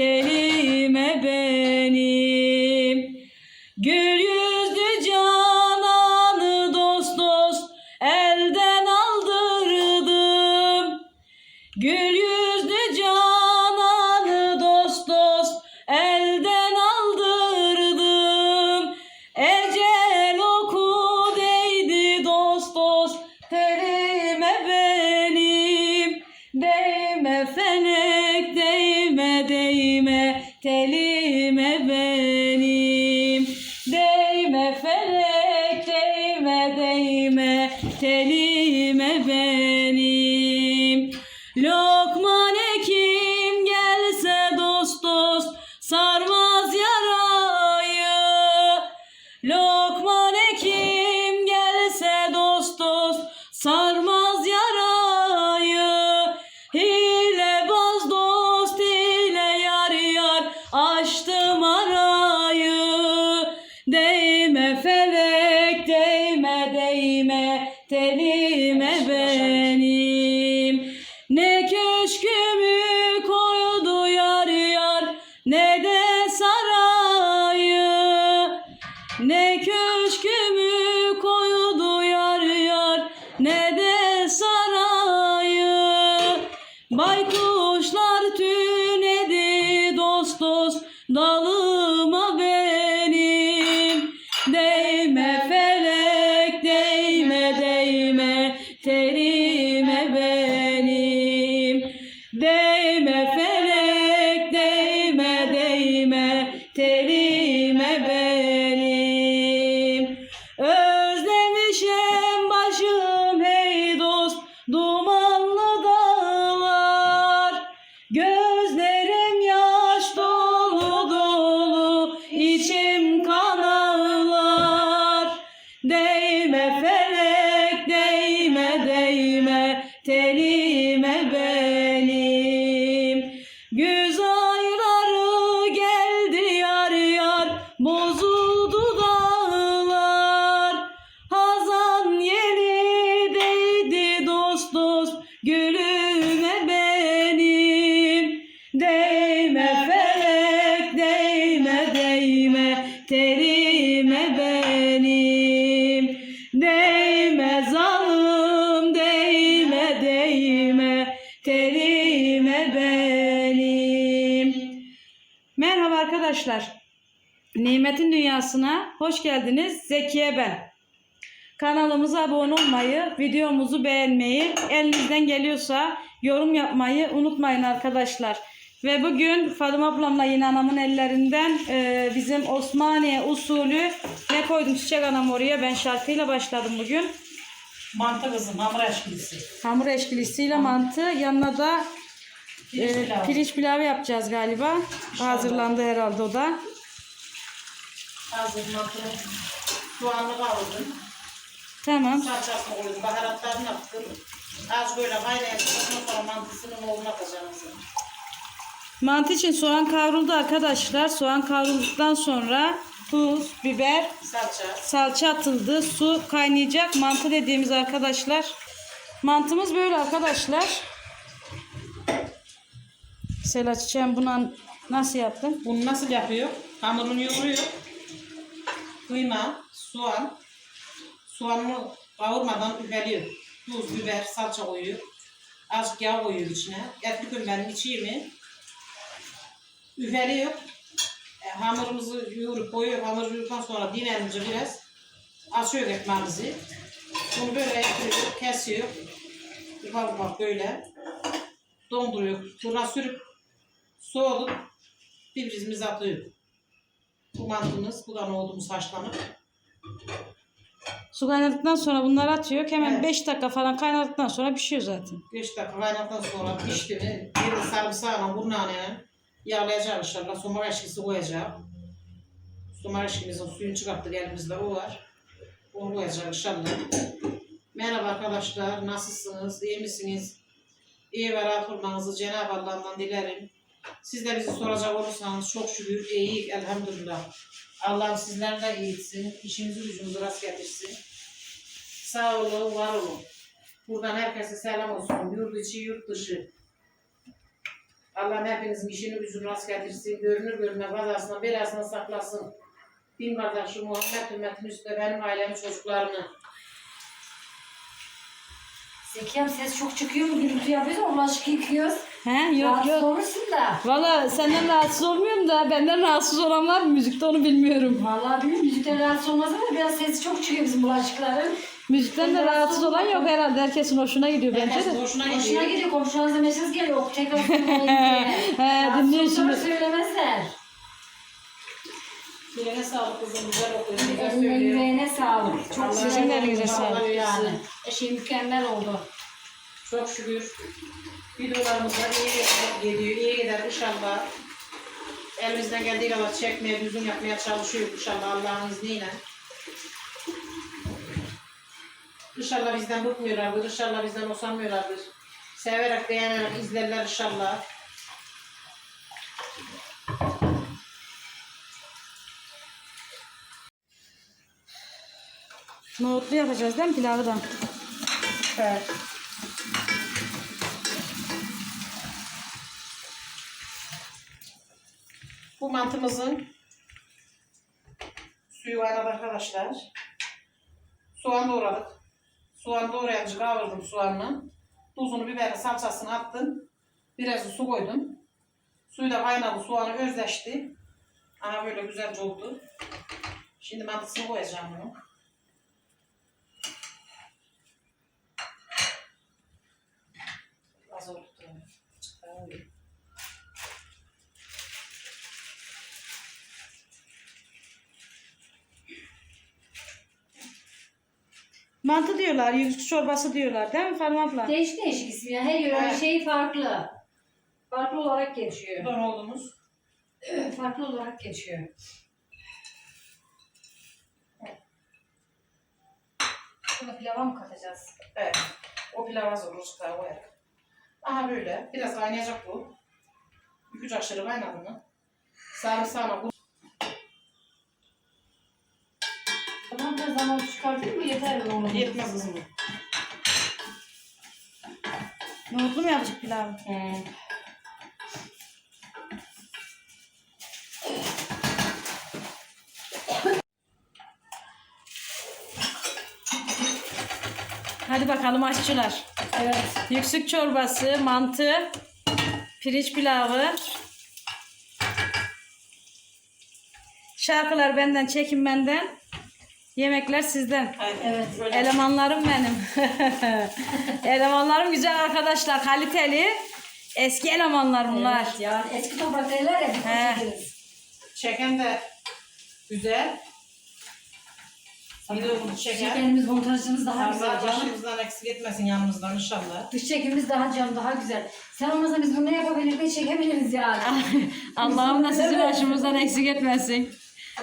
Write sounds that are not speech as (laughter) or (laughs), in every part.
terime benim. Gül yüzlü cananı dost dost elden aldırdım. Gül yüzlü cananı dost dost elden aldırdım. Ecel oku değdi dost dost terime benim. Değme fener. Lokman Hekim gelse dost dost sarmaz yarayı. Hilebaz dost ile yar yar açtım arayı. Değme felek değme değme telime benim. Ne köşkümü koydu yar yar ne de Değme felek değme değme terime benim. Değme zalim değme değme terime benim. Merhaba arkadaşlar. Nimetin Dünyası'na hoş geldiniz. Zekiye ben. Kanalımıza abone olmayı, videomuzu beğenmeyi, elinizden geliyorsa yorum yapmayı unutmayın arkadaşlar. Ve bugün Fatıma ablamla yine anamın ellerinden e, bizim Osmaniye usulü ne koydum çiçek anam oraya. Ben şarkıyla başladım bugün. Mantı kızım, hamur eşkisi. Hamur eşkilisiyle mantı. Yanına da Pirinç e, pilavı. pirinç pilavı yapacağız galiba. Hazırlandı herhalde o da. Hazır mantı. Soğanlı kavurdum. Tamam. Salçasını koydum. Baharatlarını attım. Az böyle ondan sonra mantısının oğluna atacağız. Mantı için soğan kavruldu arkadaşlar. Soğan kavrulduktan sonra tuz, biber, Salça. salça atıldı. Su kaynayacak. Mantı dediğimiz arkadaşlar. Mantımız böyle arkadaşlar. Sela çiçeğim buna nasıl yaptın? Bunu nasıl yapıyor? Hamurunu yoğuruyor. Kıyma, soğan. Soğanını kavurmadan üfeliyor. Tuz, biber, salça koyuyor. Azıcık yağ koyuyor içine. Etli kömbenin içini üfeliyor. E, hamurumuzu yoğurup koyuyor. Hamur yoğurduktan sonra dinlenince biraz açıyor ekmeğimizi. Bunu böyle yapıyor, kesiyor. Ufak ufak böyle. Donduruyor. Fırına sürüp soğudup birbirimize atıyor. Bu mantımız, bu da nohudumuz haşlanıp. Su kaynadıktan sonra bunları atıyor. Hemen Evet. 5 dakika falan kaynadıktan sonra pişiyor zaten. 5 dakika kaynadıktan sonra pişti mi, bir de sarımsağına, burnağına yağlayacağım inşallah. Somar eşkisi koyacağım. Somar eşkimizin suyunu çıkarttık elimizde, o var. Onu koyacağım inşallah. Merhaba arkadaşlar, nasılsınız, iyi misiniz? İyi ve rahat olmanızı Cenab-ı Allah'tan dilerim. Siz de bizi soracak olursanız çok şükür iyi, elhamdülillah. Allah'ım sizler de iyisin, işinizi gücünüzü rast getirsin. Sağ olun, var olun. Buradan herkese selam olsun. Yurt içi, yurt dışı. Allah'ım hepinizin işini gücünü rast getirsin. Görünür görünmez kazasından belasından saklasın. Din kardeşim Muhammed ümmetin üstüne benim ailemi çocuklarımı. Zekiyem ses çok çıkıyor mu? Gürültü yapıyoruz ama bulaşık yıkıyoruz. He yok Rahatsız yok. olursun da. Valla senden rahatsız olmuyorum da benden rahatsız olan var mı müzikte onu bilmiyorum. Vallahi bilmiyorum müzikten rahatsız olmaz ama biraz sesi çok çıkıyor bizim bulaşıkların. Müzikten de rahatsız olan yok herhalde. Herkesin hoşuna gidiyor bence de. hoşuna Hoşuna gidiyor. gidiyor komşularınıza mesaj geliyor. Tekrar (laughs) söylemeyin diye. He, Rahatsız dinliyor olsalar şimdi. söylemezler. Diline sağlık kızım güzel okuyor. Güzel Eline söylüyor. yüreğine sağlık. Çok Allah güzel Sizin de oldu elinize vallahi sağlık. Yani. Her şey mükemmel oldu. Çok şükür. Videolarımız da iyi geliyor. iyi gider inşallah. Elimizden geldiği kadar çekmeye, düzgün yapmaya çalışıyoruz inşallah Allah'ın izniyle. İnşallah bizden bıkmıyorlardır. İnşallah bizden usanmıyorlardır. Severek beğenerek izlerler inşallah. Nohutlu yapacağız değil mi pilavı da? Evet. Bu mantımızın suyu kaynadı arkadaşlar. Soğan doğradık. Soğan doğrayınca kavurdum soğanla. Tuzunu, biberi, salçasını attım. Biraz su koydum. Suyu da kaynadı, soğanı özleşti. Ana böyle güzelce oldu. Şimdi mantısını koyacağım bunu. Az oldu. Çıkarayım. Mantı diyorlar, yüksük çorbası diyorlar değil mi Fatma abla? Değişik değişik isim ya. Her yörenin Evet. şeyi farklı. Farklı olarak geçiyor. Don oğlumuz. (clears throat) farklı olarak geçiyor. Bunu pilava mı katacağız? Evet. O pilav hazır olacak daha koyarak. Aha böyle. Biraz kaynayacak bu. Üç aşırı kaynadı mı? Sarımsağına zaman çıkartayım mı? Yeter mi oğlum? Yetmez kızım. Nohutlu mu yapacak pilavı? He. Hadi bakalım aşçılar. Evet. Yüksük çorbası, mantı, pirinç pilavı. Şarkılar benden, çekim benden. Yemekler sizden. Evet. Elemanlarım benim. (laughs) Elemanlarım güzel arkadaşlar, kaliteli. Eski elemanlar bunlar. Evet ya. Eski toprak derler ya. He. Çeken de güzel. Bir de bunu. Şekerimiz, montajımız daha güzel Allah canım. başımızdan eksik etmesin yanımızdan inşallah. Dış çekimimiz daha can, daha güzel. Sen olmasa biz bunu ne yapabiliriz, çekebiliriz yani. (laughs) Allah'ım da sizi başımızdan eksik etmesin.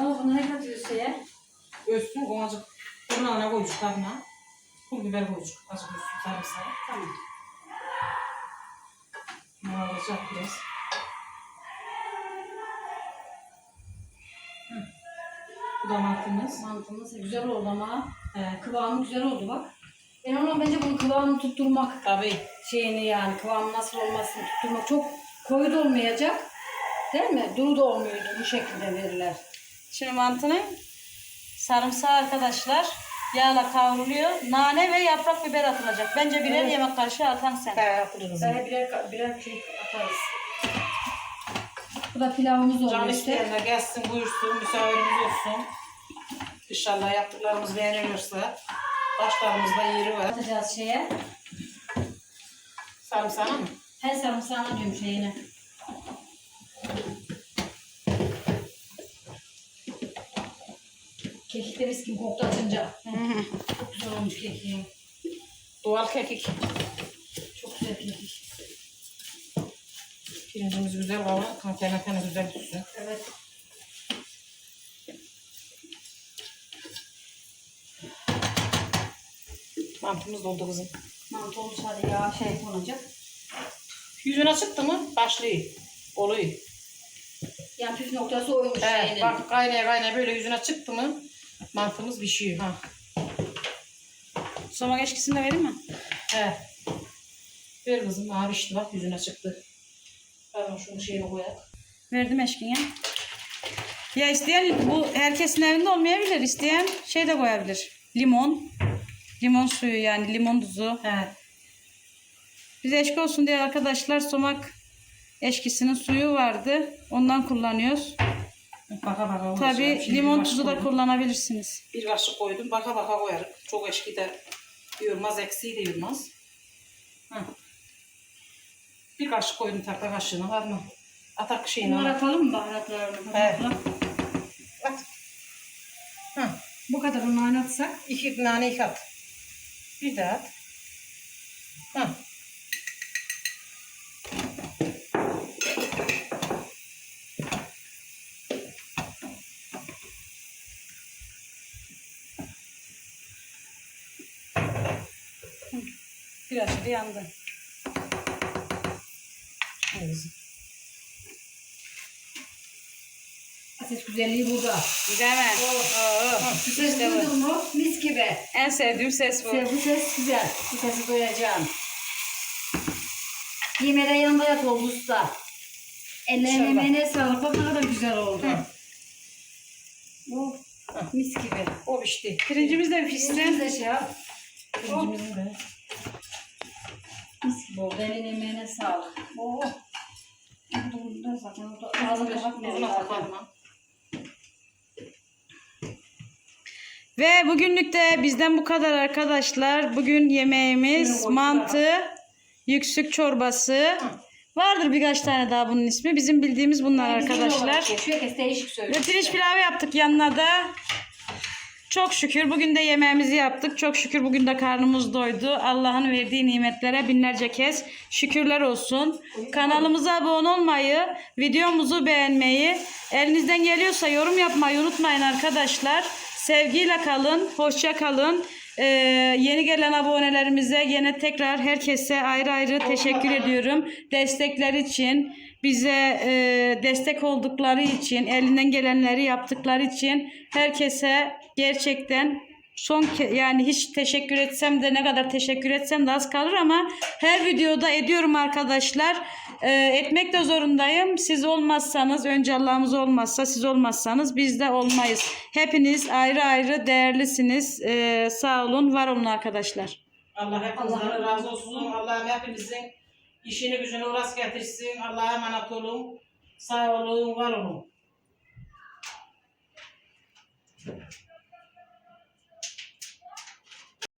Ama bunu ne katıyoruz şeye? Ölsün o azıcık. Bunun ne koyucuk tadına. Pul biber koyucuk. Azıcık üstü sarımsağı. Tamam. Ne olacak biraz. Hı. Bu da mantımız. Mantımız güzel oldu ama. Evet. Kıvamı güzel oldu bak. En önemli bence bunun kıvamını tutturmak. Tabii. Şeyini yani kıvamı nasıl olmasını tutturmak. Çok koyu da olmayacak. Değil mi? Duru da olmuyordu. Bu şekilde verirler. Şimdi mantının sarımsağı arkadaşlar yağla kavruluyor. Nane ve yaprak biber atılacak. Bence birer Evet. yemek kaşığı atan sen. Kaya yapılırız. Böyle birer, birer şey atarız. Bu da pilavımız Can oluyor işte. isteyenler gelsin buyursun. Misafirimiz olsun. İnşallah yaptıklarımız beğenilirse. Başlarımızda yeri var. Atacağız şeye. Sarımsağı mı? Her sarımsağına diyorum şeyine. Kekik de mis gibi koktu açınca. Çok güzel olmuş kekiğim. Doğal kekik. Çok güzel kekik. Pirincimiz güzel kavur. Kantene tane güzel düşsün. Evet. Mantımız doldu kızım. Mantı olmuş hadi ya şey konacak. Yüzüne çıktı mı başlıyor. Oluyor. Yani püf noktası oymuş He, şeyinin. bak kaynaya kaynaya böyle yüzüne çıktı mı mantımız pişiyor. Ha. Soğan eşkisini de vereyim mi? He. Ver kızım ağır işte bak yüzüne çıktı. Pardon şunu şeyine koyak. Verdim eşkine. Ya isteyen bu herkesin evinde olmayabilir. İsteyen şey de koyabilir. Limon. Limon suyu yani limon tuzu. He. Biz eşki olsun diye arkadaşlar somak eşkisinin suyu vardı. Ondan kullanıyoruz. Baka baka koyacağım. Tabii Şimdi limon bir tuzu da koydum. kullanabilirsiniz. Bir kaşık koydum. Baka baka koyarım. Çok eşki de yormaz. Eksiği de yormaz. Hı. Bir kaşık koydum tahta kaşığına var mı? Atak şeyine. Bunları atalım mı baharatlarını? Evet. At. Hı. Bu kadarını oynatsak. İki nane iki at. Bir de at. Hı. Bir aşırı yandı. Evet. Ateş güzelliği burada. Değil mi? Oo. Bu ses İşte duydun mu? Mis gibi. En sevdiğim ses bu. Bu ses güzel. Bu sesi duyacağım. Yemeğe yanında yat oldu usta. Ellerine emeğine sağlık. Bak ne kadar güzel oldu. Bu mis gibi. O pişti. Pirincimiz de Biz pişsin. de şey yap. Pirincimizin de. Eline emeğine sağlık. Oh. Burada zaten ağzını kapatmayalım Tuzuna zaten. kapatma. Ve bugünlük de bizden bu kadar arkadaşlar. Bugün yemeğimiz mantı, yüksük çorbası. Vardır birkaç tane daha bunun ismi. Bizim bildiğimiz bunlar arkadaşlar. Ve pirinç pilavı yaptık yanına da. Çok şükür bugün de yemeğimizi yaptık. Çok şükür bugün de karnımız doydu. Allah'ın verdiği nimetlere binlerce kez şükürler olsun. Kanalımıza abone olmayı, videomuzu beğenmeyi, elinizden geliyorsa yorum yapmayı unutmayın arkadaşlar. Sevgiyle kalın, hoşça kalın. Ee, yeni gelen abonelerimize yine tekrar herkese ayrı ayrı teşekkür ediyorum. Destekler için, bize e, destek oldukları için, elinden gelenleri yaptıkları için herkese gerçekten son yani hiç teşekkür etsem de ne kadar teşekkür etsem de az kalır ama her videoda ediyorum arkadaşlar. Ee, etmek de zorundayım. Siz olmazsanız, önce Allah'ımız olmazsa, siz olmazsanız biz de olmayız. Hepiniz ayrı ayrı değerlisiniz. Ee, sağ olun, var olun arkadaşlar. Allah hepinizden Allah razı olsun. Allah'ım hepinizin işini gücünü rast getirsin. Allah'a emanet olun. Sağ olun, var olun.